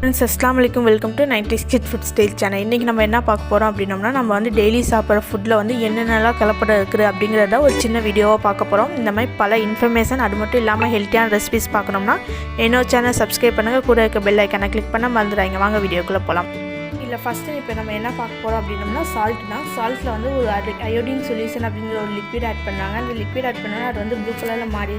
Friends அஸ்லாம் வலைக்கும் welcome to ninety kid food style channel இன்றைக்கி நம்ம என்ன பார்க்க போகிறோம் அப்படின்னோம்னா நம்ம வந்து டெய்லி சாப்பிட்ற ஃபுட்டில் வந்து என்னென்னலாம் கலப்படம் இருக்குது அப்படிங்கிறத ஒரு சின்ன வீடியோவாக பார்க்க போகிறோம் இந்த மாதிரி பல இன்ஃபர்மேஷன் அது மட்டும் இல்லாமல் ஹெல்த்தியான ரெசிபிஸ் பார்க்கணும்னா என்னோட சேனல் சப்ஸ்கிரைப் பண்ணுங்கள் கூட இருக்க பெல் ஐக்கனை கிளிக் பண்ண மறந்துடாங்க வாங்க வீடியோக்குள்ளே போகலாம் இல்லை ஃபஸ்ட்டு இப்போ நம்ம என்ன பார்க்க போகிறோம் அப்படின்னோம்னா சால்ட் தான். சால்ட்டில் வந்து ஒரு அயோடின் சொல்யூஷன் அப்படிங்கிற ஒரு லிக்விட் ஆட் பண்ணாங்க. அந்த லிக்விட் ஆட் பண்ணால் அது வந்து ப்ளூ கலரில் மாறி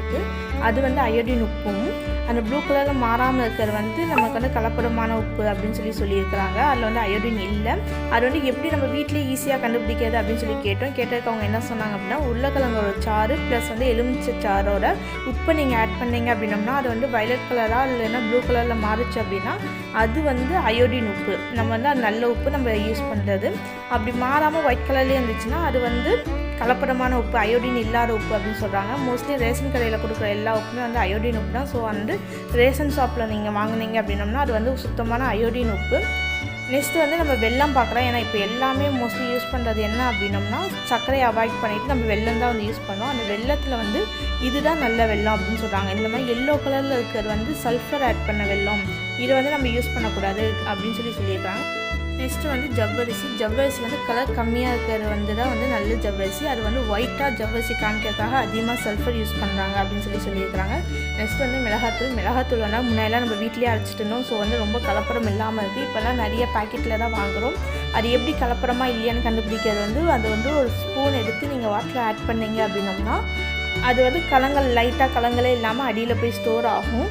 அது வந்து அயோடின் உப்பும். அந்த ப்ளூ கலரில் மாறாமல் இருக்கிறது வந்து நமக்கு வந்து கலப்படமான உப்பு அப்படின்னு சொல்லி சொல்லியிருக்கிறாங்க. அதில் வந்து அயோடின் இல்லை. அது வந்து எப்படி நம்ம வீட்லேயே ஈஸியாக கண்டுபிடிக்கிறது அப்படின்னு சொல்லி கேட்டோம். கேட்டதுக்கு அவங்க என்ன சொன்னாங்க அப்படின்னா உருளைக்கிழங்கோட சாறு ப்ளஸ் வந்து எலுமிச்சை சாரோட உப்பை நீங்கள் ஆட் பண்ணீங்க அப்படின்னம்னா அது வந்து வயலட் கலராக இல்லைன்னா ப்ளூ கலரில் மாறுச்சு அப்படின்னா அது வந்து அயோடின் உப்பு. நம்ம வந்து அது நல்ல உப்பு நம்ம யூஸ் பண்ணுறது அப்படி மாறாமல் ஒயிட் கலர்லேயே இருந்துச்சுன்னா அது வந்து கலப்படமான உப்பு அயோடின் இல்லாத உப்பு அப்படின்னு சொல்கிறாங்க மோஸ்ட்லி ரேஷன் கடையில் கொடுக்குற எல்லா உப்புமே வந்து அயோடின் உப்பு தான். ஸோ வந்து ரேஷன் ஷாப்பில் நீங்கள் வாங்கினீங்க அப்படின்னம்னா அது வந்து சுத்தமான அயோடின் உப்பு. நெக்ஸ்ட்டு வந்து நம்ம வெல்லம் பார்க்குறோம் ஏன்னா இப்போ எல்லாமே மோஸ்ட்லி யூஸ் பண்ணுறது என்ன அப்படின்னம்னா சர்க்கரையை அவாய்ட் பண்ணிவிட்டு நம்ம வெள்ளம் தான் வந்து யூஸ் பண்ணோம் அந்த வெள்ளத்தில் வந்து இதுதான் நல்ல வெல்லம் அப்படின்னு சொல்கிறாங்க இந்த மாதிரி எல்லோ கலரில் இருக்கிறது வந்து சல்ஃபர் ஆட் பண்ண வெல்லம். இதை வந்து நம்ம யூஸ் பண்ணக்கூடாது அப்படின்னு சொல்லி சொல்லியிருக்காங்க. நெக்ஸ்ட்டு வந்து ஜவ்வரிசி. ஜவ்வரிசி வந்து கலர் கம்மியாக இருக்கிறது வந்து தான் வந்து நல்ல ஜவ்வரிசி. அது வந்து ஒயிட்டாக ஜவ்வரிசி காமிக்கிறதுக்காக அதிகமாக சல்ஃபர் யூஸ் பண்ணுறாங்க அப்படின்னு சொல்லி சொல்லியிருக்காங்க நெக்ஸ்ட் வந்து மிளகாத்தூள். மிளகாத்தூள் வந்து முன்னாடிலாம் நம்ம வீட்லேயே அரைச்சிட்டு இருந்தோம். ஸோ வந்து ரொம்ப கலப்படம் இல்லாமல் இருக்குது இப்போல்லாம் நிறைய பேக்கெட்டில் தான் வாங்குகிறோம் அது எப்படி கலப்படமாக இல்லையான்னு கண்டுபிடிக்கிறது வந்து அது வந்து ஒரு ஸ்பூன் எடுத்து நீங்கள் வாட்டரில் ஆட் பண்ணீங்க அப்படின்னம்னா அது வந்து கலங்கள் லைட்டாக கலங்களே இல்லாமல் அடியில் போய் ஸ்டோர் ஆகும்.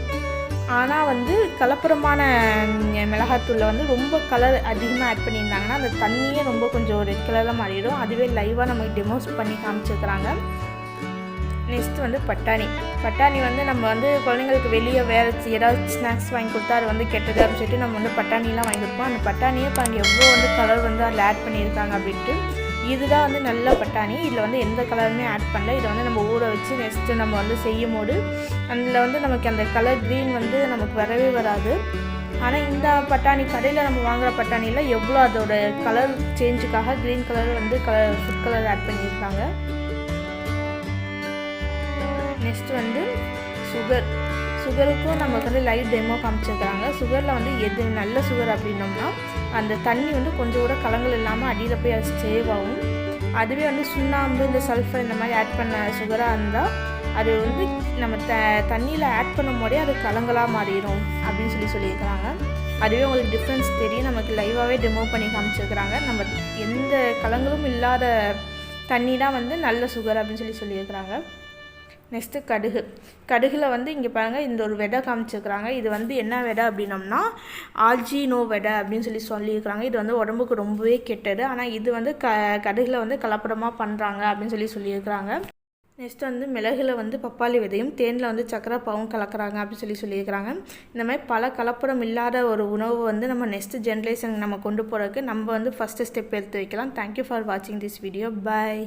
ஆனால் வந்து கலப்புறமான மிளகாத்தூளில் வந்து ரொம்ப கலர் அதிகமாக ஆட் பண்ணியிருந்தாங்கன்னா அந்த தண்ணியே ரொம்ப கொஞ்சம் ரெட் கலரில் மாறிடும். அதுவே லைவாக நமக்கு டெமோஸ் பண்ணி காமிச்சிருக்கிறாங்க. நெக்ஸ்ட் வந்து பட்டாணி. பட்டாணி வந்து நம்ம வந்து குழந்தைங்களுக்கு வெளியே வேறு ஏதாவது ஸ்நாக்ஸ் வாங்கி கொடுத்தா அது வந்து கெட்டது அப்படின்னு சொல்லிட்டு நம்ம வந்து பட்டாணிலாம் வாங்கி கொடுப்போம். அந்த பட்டாணியை இப்போ அங்கே எவ்வளோ வந்து கலர் வந்து அதில் ஆட் பண்ணியிருக்காங்க அப்படின்ட்டு. இதுதான் வந்து நல்ல பட்டாணி. இதில் வந்து எந்த கலருமே ஆட் பண்ணல. இதை வந்து நம்ம ஊற வச்சு நெக்ஸ்ட்டு நம்ம வந்து செய்யும் போது அதில் வந்து நமக்கு அந்த கலர் க்ரீன் வந்து நமக்கு வரவே வராது. ஆனால் இந்த பட்டாணி கடையில் நம்ம வாங்குகிற பட்டாணியில் எவ்வளோ அதோட கலர் சேஞ்சுக்காக க்ரீன் கலர் வந்து கலர் ஃபுட் கலர் ஆட் பண்ணியிருக்காங்க. நெக்ஸ்ட் வந்து சுகர் சுகருக்கும் நமக்கு வந்து லைட் டெமோ காமிச்சிருக்கிறாங்க. சுகரில் வந்து எது நல்ல சுகர் அப்படின்னோம்னா அந்த தண்ணி வந்து கொஞ்சம் கூட கலங்கள் இல்லாமல் அடியில் போய் அது சேவ் ஆகும். அதுவே வந்து சுண்ணாம்பு இந்த சல்ஃபர் இந்த மாதிரி ஆட் பண்ண சுகராக இருந்தால் அது வந்து நம்ம த தண்ணியில் ஆட் பண்ணும் போதே அது கலங்களாக மாறிடும் அப்படின்னு சொல்லி சொல்லியிருக்கிறாங்க. அதுவே உங்களுக்கு டிஃப்ரென்ஸ் தெரியும். நமக்கு லைவாகவே டெமோ பண்ணி காமிச்சிருக்கிறாங்க. நம்ம எந்த கலங்களும் இல்லாத தண்ணி தான் வந்து நல்ல சுகர் அப்படின்னு சொல்லி சொல்லியிருக்கிறாங்க. நெக்ஸ்ட்டு கடுகு. கடுகில் வந்து இங்கே பாருங்கள் இந்த ஒரு விதை காமிச்சிருக்கிறாங்க. இது வந்து என்ன விதை அப்படின்னம்னா ஆல்ஜினோ விதை அப்படின்னு சொல்லி சொல்லியிருக்கிறாங்க. இது வந்து உடம்புக்கு ரொம்பவே கெட்டது. ஆனால் இது வந்து க கடுகில் வந்து கலப்படமாக பண்ணுறாங்க அப்படின்னு சொல்லி சொல்லியிருக்கிறாங்க. நெக்ஸ்ட் வந்து மிளகில் வந்து பப்பாளி விதையும் தேனில் வந்து சக்கரை பாவும் கலக்கிறாங்க அப்படின்னு சொல்லி சொல்லியிருக்கிறாங்க. இந்த மாதிரி பல கலப்படம் இல்லாத ஒரு உணவு வந்து நம்ம நெக்ஸ்ட் ஜென்ரேஷன் நம்ம கொண்டு போகிறதுக்கு நம்ம வந்து ஃபஸ்ட்டு ஸ்டெப் எடுத்து வைக்கலாம். தேங்க்யூ ஃபார் வாட்சிங் திஸ் வீடியோ பாய்